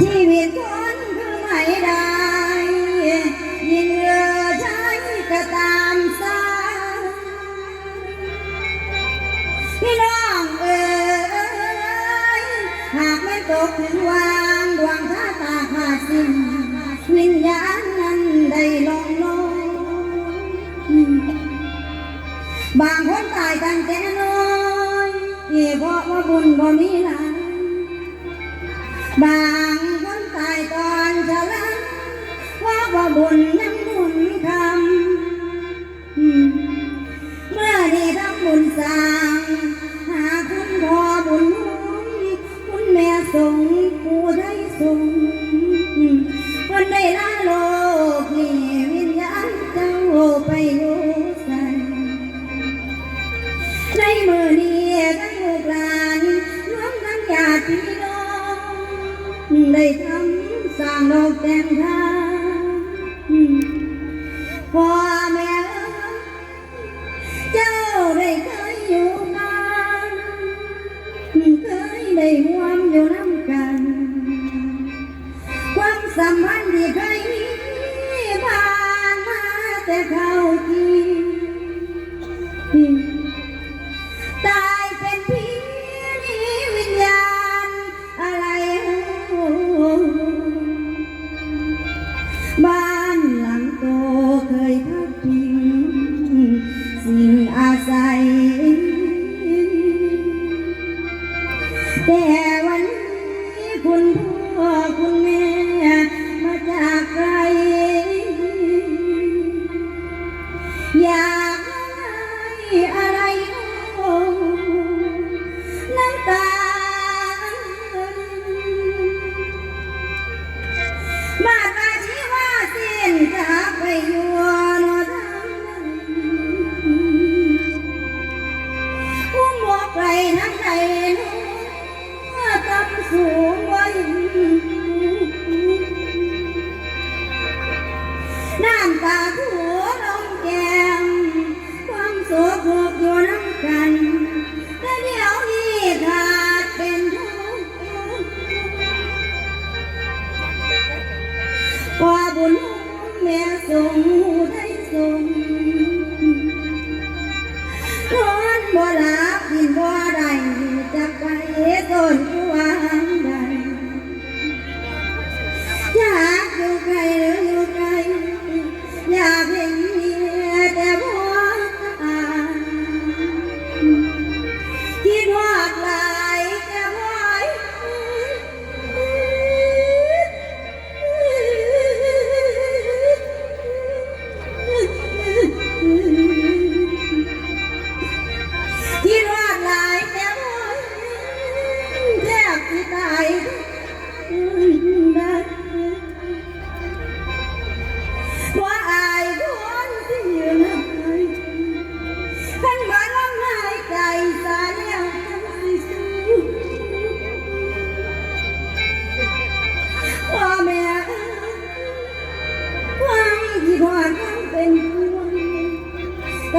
ชีวิตคนคือไม่ได้ ยินเรือใช้ก็ตามสาพี่น้องเอ๋ยหากไม่ตกถึงวางดวงท่าตาขาดสิ้นวิญญาณนั้นได้ลงลงบางคนตายตั้งแต่น้อยที่เพราะว่าบุญบ่มีหลาย บางคนตายตอนฉลาดเพราว่าบุญยังหมุนคำเมื่อได้ทำบุญสร้างหาคุณพ่อบุญหนุนคุณแม่ส่งผู้ได้ส่งคนได้ละโลกนี่วิญญาณเจ้าไปอยู่ใสในมือนี้ทั้งลูกหลานรวมทั้งญาติพี่ ได้ทำสร้างโลกแต่งทางพ่อแม่เจ้าได้เค นแม่ส่งได้ส่ง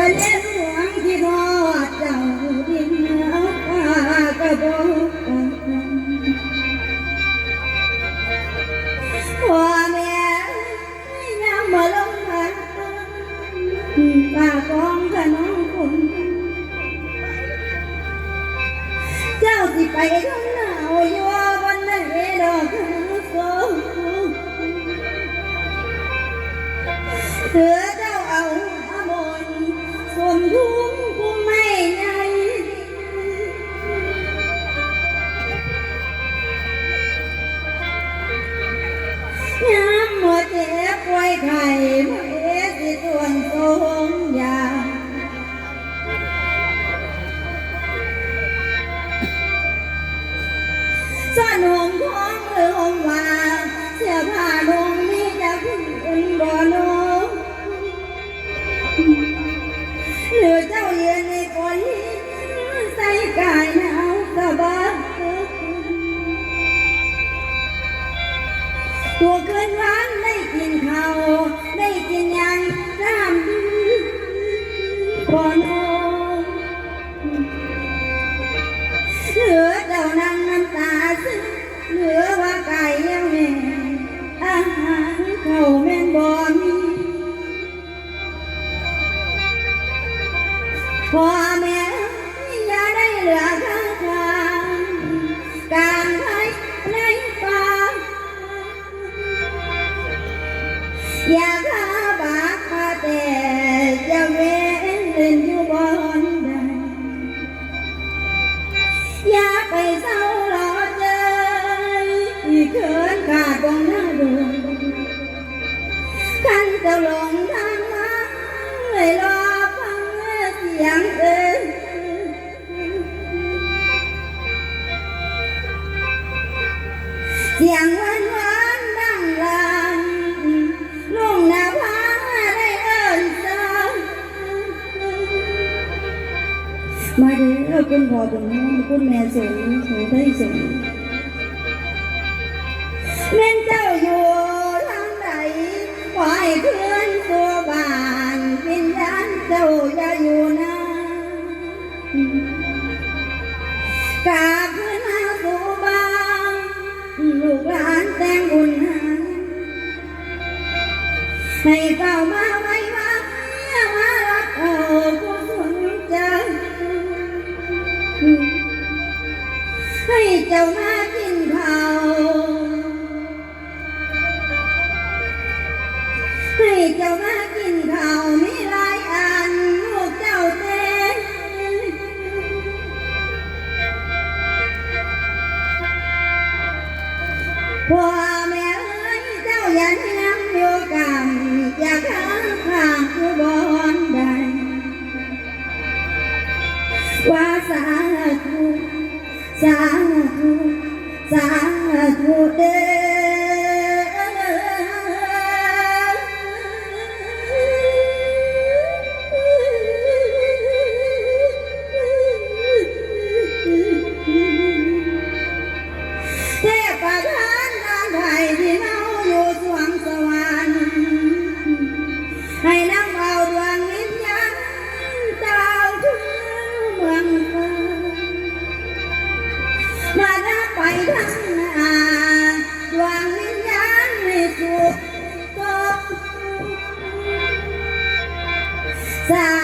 ก็เลี้ยงหวงที่พ่อเจ้าดินเอาผ้ากระบอกพ่อแม่ยังมาลงมาป้ากองขนมคนเจ้าสิไปทาง ไข่เมื่อสิส่วนทรง ตัวเกินหวานได้กินเขาได้ Yeah. มาเด้อคุณพ่อคุณแม่คุณแม่สงฆ์ขอได้สงฆ์แม่เจ้าอยู่ทางไหนขอให้เพื่อนตัวบ้านวิญญาณเจ้าอย่าอยู่นะกาเพื่อนหาตัวบ้านลูกหลานแต่งบุญหาให้เฝ้ามา เจ้ามากินข้าวให้เจ้ามากินข้าว Bye.